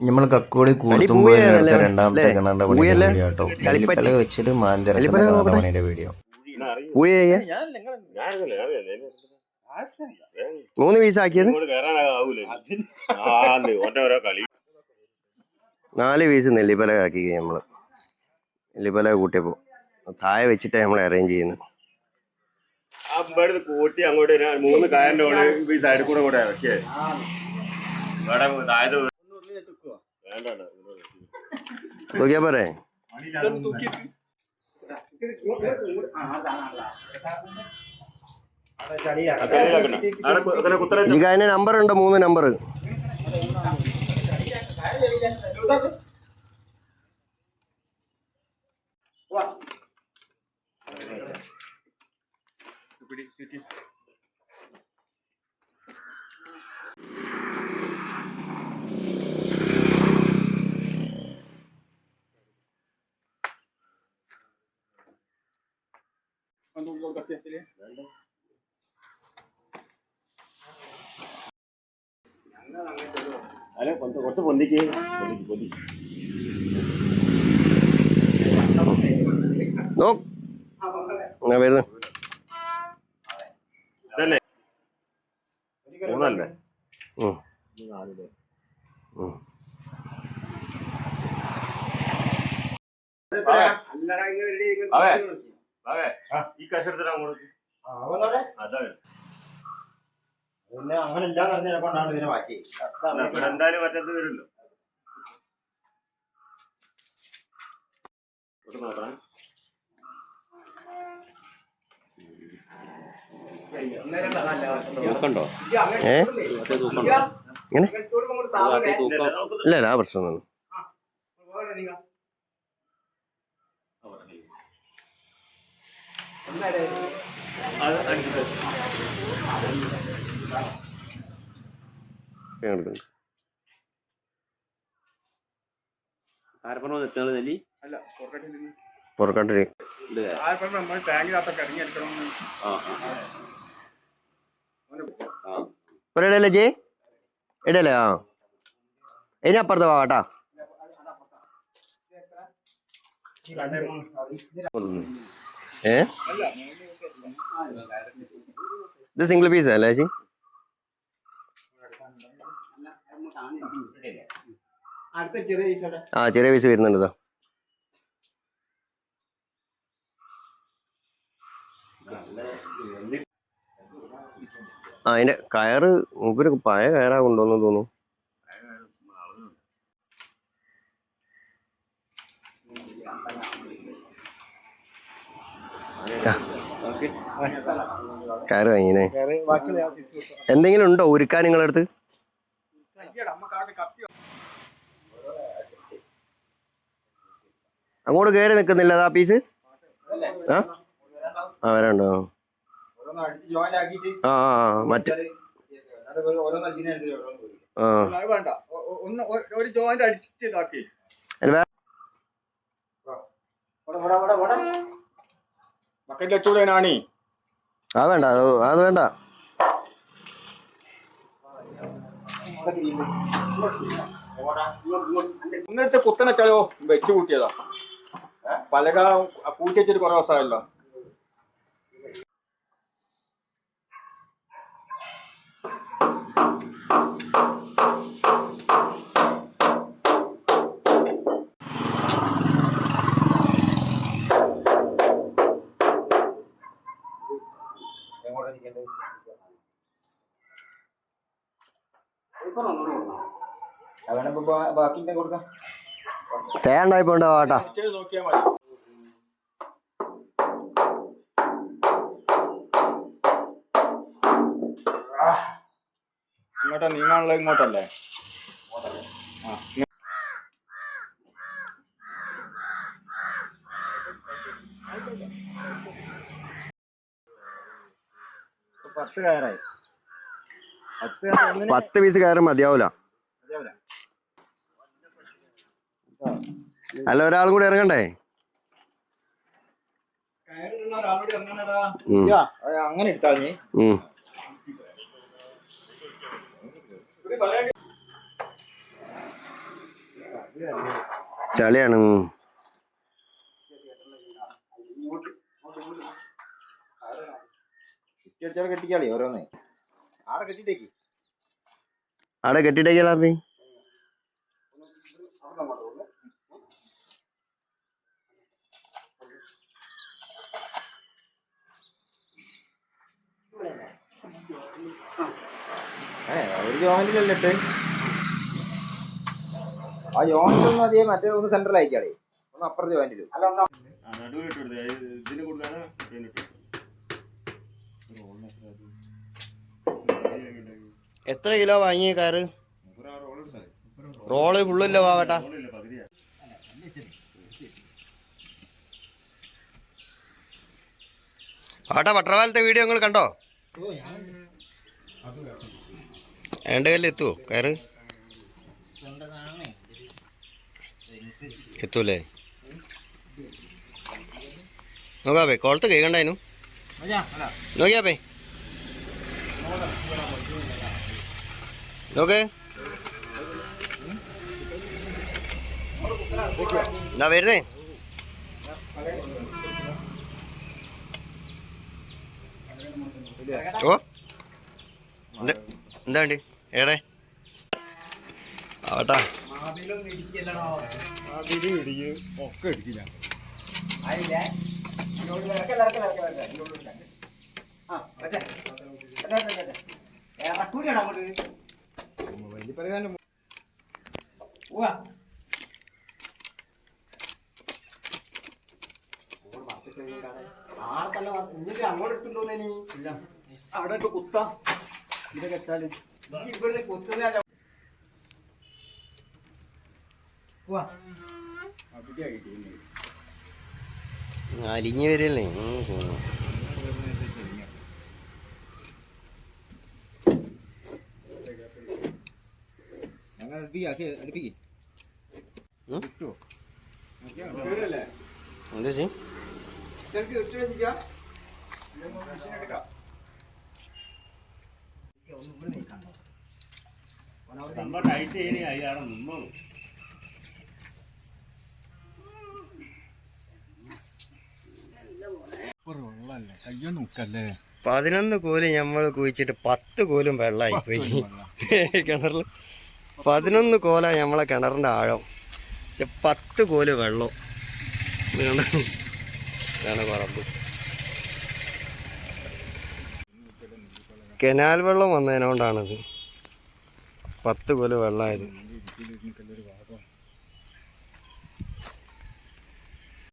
നമ്മൾ കക്കോളി? എടുത്ത രണ്ടാമത്തെ? കിണറിന്റെ? പണിയുടെ വീഡിയോ കേട്ടോ. നെല്ലിപ്പല വെച്ചിട്ട് നോക്കട്ടെ. പണിയുടെ വീഡിയോ മൂന്ന് പീസ് ആക്കിയത് നാല് പീസ് നെല്ലിപ്പല ആക്കി നമ്മൾ നെല്ലിപ്പല കൂട്ടിയപ്പോ താഴെ വെച്ചിട്ടാ നമ്മൾ അറേഞ്ച് ചെയ്യുന്നത് കൂട്ടി അങ്ങോട്ട് മൂന്ന് കായന്റെ ഓൾ ഈ സൈഡിൽ കൂടെ കൂടെ ഇറക്കിയേ ഇവിടെ വേണ്ട. നോക്കിയാ പോരെ? पर है നമ്പർ ഉണ്ട് മൂന്ന് നമ്പർ അല്ല കുറച്ച് കുറച്ച് പൊന്തിക്ക്. പൊന്തിക്ക് പൊന്തിക്ക്. വരുന്നു. ഇതല്ലേ? മൂന്നല്ലേ? ഈ കശ എടുത്തിട്ട് അങ്ങോട്ട് അതാണ് പിന്നെ അങ്ങനെ ഇല്ലാന്ന് പറഞ്ഞ കൊണ്ടാണ് ഇതിനെ മാറ്റി. ഇവിടെ എന്തായാലും വരുമല്ലോ ഇവിടെ നോക്കണം തൂക്കണ്ടോ ഏ? ഇങ്ങനെ? ഇല്ല, ആ പ്രശ്നം അത് പുറക്കാട്ടിരി ഇത് ആ ജി? ഇനി അപ്പുറത്ത് പോവാട്ടാ ഏ? ഇത് സിംഗിൾ പീസ് അല്ലേ ചേച്ചി? ആ ചെറിയ പീസ് വരുന്നുണ്ട് ഇതാ ആ അതിന്റെ കയറ് മൂപ്പര് പഴയ കയറാ കൊണ്ടുവന്നു തോന്നുന്നു. കയറ് കഴിഞ്ഞേ എന്തെങ്കിലും ഉണ്ടോ ഒരുക്കാൻ നിങ്ങളടുത്ത് അടുത്ത്? അങ്ങോട്ട് കയറി നിൽക്കുന്നില്ല അതാ പീസ്? ആ? ആ വരാണ്ടോ? ആ ആ മറ്റേ ആ. ഒരു ജോയിന്റ് അടിച്ച് ഇതാക്കി. ബക്കറ്റ് വെച്ചൂടാണി അത് വേണ്ട അത് വേണ്ട. ഒന്നെടുത്ത് കുത്തനെ വെച്ചാലോ വെച്ച് കൂട്ടിയതാ. പലക കൂട്ടി വെച്ചിട്ട് കുറെ ദിവസമായല്ലോ. തേണ്ടായി പോണ്ട വാട്ടാ? ഇങ്ങോട്ടാ നീങ്ങാനുള്ള ഇങ്ങോട്ടല്ലേ? പത്ത് കയറായി. പത്ത് പീസ് കയറും മതിയാവൂല. അല്ല ഒരാൾ കൂടി ഇറങ്ങണ്ടേ? അങ്ങനെ നീ പലക ചളിയാണ്. കെട്ടിക്കാളി ഓരോന്നേ? ആടെ കെട്ടിട്ടേക്ക് ആടെ കെട്ടിട്ടേക്കലാ പി ഏ ഒരു ജോയിന്റിലല്ലേ ഇട്ട് ആ ജോയിന്റ് ഒന്ന് അധികം മറ്റേ ഒന്ന് സെന്ററിൽ അയക്കാളേ ഒന്ന് അപ്പുറത്തെ ജോയിന്റിൽ അല്ല ഒന്ന് ഇതിന് കൊടുക്കാനാ എത്ര കിലോ വാങ്ങിയ കാറ്? റോൾ ഫുള്ളില്ല പാവട്ടാ ആട്ടാ പട്ടണകാലത്തെ വീഡിയോ നിങ്ങൾ കണ്ടോ? രണ്ട് കല്ല് എത്തുമോ കയറ്. എത്തൂലേ നോക്കാപ്പേ കോളത്ത് കണ്ടായിരുന്നു നോക്കിയാപ്പേ നോക്ക്. എന്താ വരുന്നേ. ഓ. എന്ത്- വേണ്ടി ഏടെ? ആവട്ടാ. അവിടെ ഇട്ട് കുത്താ ഇതൊക്കെ ഇല്ല. അലിഞ്ഞു വരില്ലേ ഞങ്ങൾ അടുപ്പിക്കുക അടുപ്പിക്ക്. ഉം? കിട്ടുമോ കേറിയല്ലേ എന്താ ചെയ്യും? സംഭവം ടൈറ്റ് ചെയ്യണേ പതിനൊന്ന് കോൽ നമ്മൾ കുഴിച്ചിട്ട് പത്ത് കോലും വെള്ളമായി പോയി. കിണറിൽ പതിനൊന്ന് കോല നമ്മളെ കിണറിന്റെ ആഴം. പക്ഷെ പത്ത് കോൽ വെള്ളം. ഇത് കണ്ടോ? ഇതാണ് പറമ്പ്. കനാൽ വെള്ളം വന്നതിനോണ്ടാണിത്. പത്ത് കൊല വെള്ളമായത്